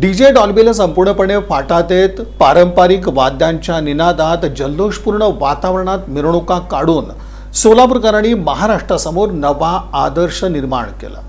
D J डॉल्बीला संपूर्णपणे फाटातेत पारंपरिक वाद्यांच्या निनादात जल्लोषपूर्ण वातावरणात मिरवणुका काढून सोलापूरकरांनी महाराष्ट्रासमोर नवा आदर्श निर्माण केला.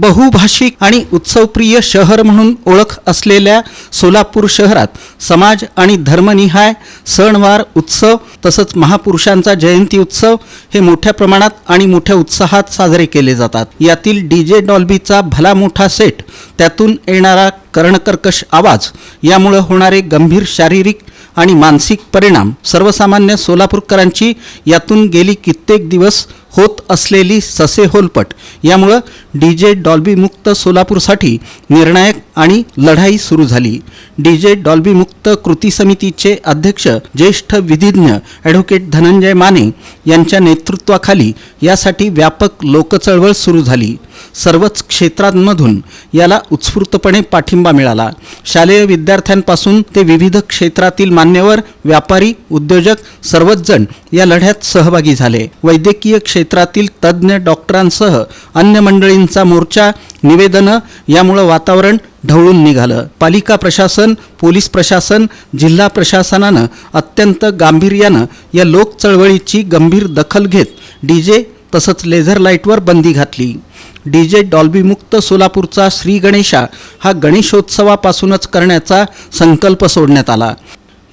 बहुभाषिक आणि उत्सवप्रिय शहर म्हणून ओळख असलेल्या सोलापूर शहरात समाज आणि धर्मनिहाय सणवार उत्सव तसंच महापुरुषांचा जयंती उत्सव हे मोठ्या प्रमाणात आणि मोठ्या उत्साहात साजरे केले जातात. यातील डी जे डॉल्बीचा भला मोठा सेट त्यातून येणारा कर्णकर्कश आवाज यामुळे होणारे गंभीर शारीरिक आणि मानसिक परिणाम सर्वसामान्य सोलापूरकरांची यातून गेली कित्येक दिवस होत असलेली ससे होलपट. यामुळं डी जे डॉल्बीमुक्त सोलापूरसाठी निर्णायक आणि लढाई सुरू झाली. डी जे डॉल्बीमुक्त कृती समितीचे अध्यक्ष ज्येष्ठ विधिज्ञ ॲडव्होकेट धनंजय माने यांच्या नेतृत्वाखाली यासाठी व्यापक लोकचळवळ सुरू झाली. सर्वच क्षेत्रांमधून याला उत्स्फूर्तपणे पाठिंबा मिळाला. शालेय विद्यार्थ्यांपासून ते विविध क्षेत्रातील मान्यवर व्यापारी उद्योजक सर्वच जण या लढ्यात सहभागी झाले. वैद्यकीय क्षेत्रातील तज्ज्ञ डॉक्टरांसह अन्य मंडळींचा मोर्चा निवेदनं यामुळं वातावरण ढवळून निघालं. पालिका प्रशासन पोलीस प्रशासन जिल्हा प्रशासनानं अत्यंत गांभीर्यानं या लोकचळवळीची गंभीर दखल घेत डी जे तसंच लेझर लाईटवर बंदी घातली. डी जे डॉल्बीमुक्त सोलापूरचा श्री गणेशा हा गणेशोत्सवापासूनच करण्याचा संकल्प सोडण्यात आला.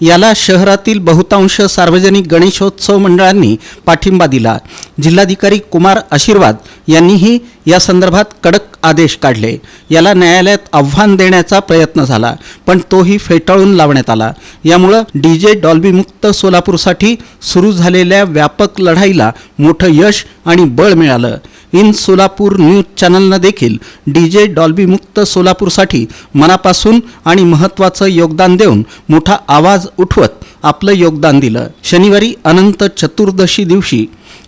याला शहरातील बहुतांश सार्वजनिक गणेशोत्सव मंडळांनी पाठिंबा दिला. जिल्हाधिकारी कुमार आशीर्वाद यांनीही या संदर्भात कडक आदेश काढले. याला न्यायालयात आव्हान देण्याचा प्रयत्न झाला पण तोही फेटाळून लावण्यात आला. यामुळं डी जे डॉल्बीमुक्त सोलापूरसाठी सुरू झालेल्या व्यापक लढाईला मोठं यश आणि बळ मिळालं. इन सोलापूर न्यूज चॅनलनं देखील डी जे डॉल्बीमुक्त सोलापूरसाठी मनापासून आणि महत्त्वाचं योगदान देऊन मोठा आवाज उठवत आपलं योगदान दिलं. शनिवारी अनंत चतुर्दशी दिवशी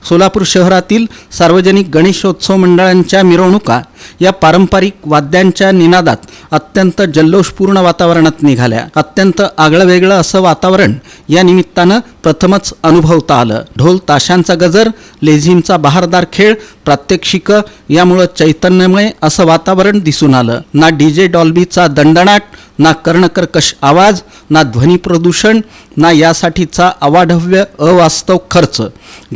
सोलापूर शहरातील सार्वजनिक गणेशोत्सव मंडळांच्या मिरवणुका या पारंपरिक वाद्यांच्या निनादात अत्यंत जल्लोषपूर्ण वातावरणात निघाल्या. अत्यंत आगळं वेगळं असं वातावरण या निमित्तानं प्रथमच अनुभवता आलं. ढोल ताशांचा गजर लेझिमचा बहारदार खेळ प्रात्यक्षिकं यामुळं चैतन्यमय असं वातावरण दिसून आलं. ना डी जे डॉल्बीचा दंडणाट ना कर्णकर्कश आवाज ना ध्वनी प्रदूषण ना यासाठीचा अवाढव्य अवास्तव खर्च.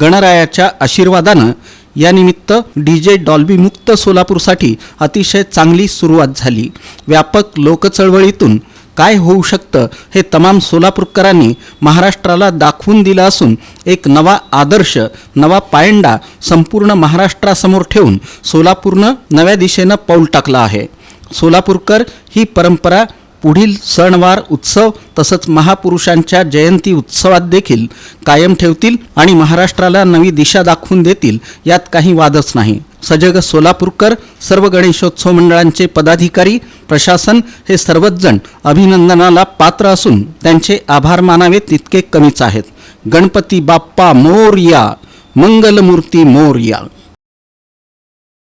गणरायाच्या आशीर्वादानं यानिमित्त डी जे डॉल्बीमुक्त सोलापूरसाठी अतिशय चांगली सुरुवात झाली. व्यापक लोकचळवळीतून काय होऊ शकतं हे तमाम सोलापूरकरांनी महाराष्ट्राला दाखवून दिलं असून एक नवा आदर्श नवा पायंडा संपूर्ण महाराष्ट्रासमोर ठेवून सोलापूरनं नव्या दिशेनं पाऊल टाकलं आहे. सोलापूरकर ही परंपरा पुढील सणवार उत्सव तसंच महापुरुषांच्या जयंती उत्सवात देखील कायम ठेवतील आणि महाराष्ट्राला नवी दिशा दाखवून देतील यात काही वादच नाही. सजग सोलापूरकर सर्व गणेशोत्सव मंडळांचे पदाधिकारी प्रशासन हे सर्वच जण अभिनंदनाला पात्र असून त्यांचे आभार मानावे तितके कमीच आहेत. गणपती बाप्पा मोरया मंगलमूर्ती मोरया.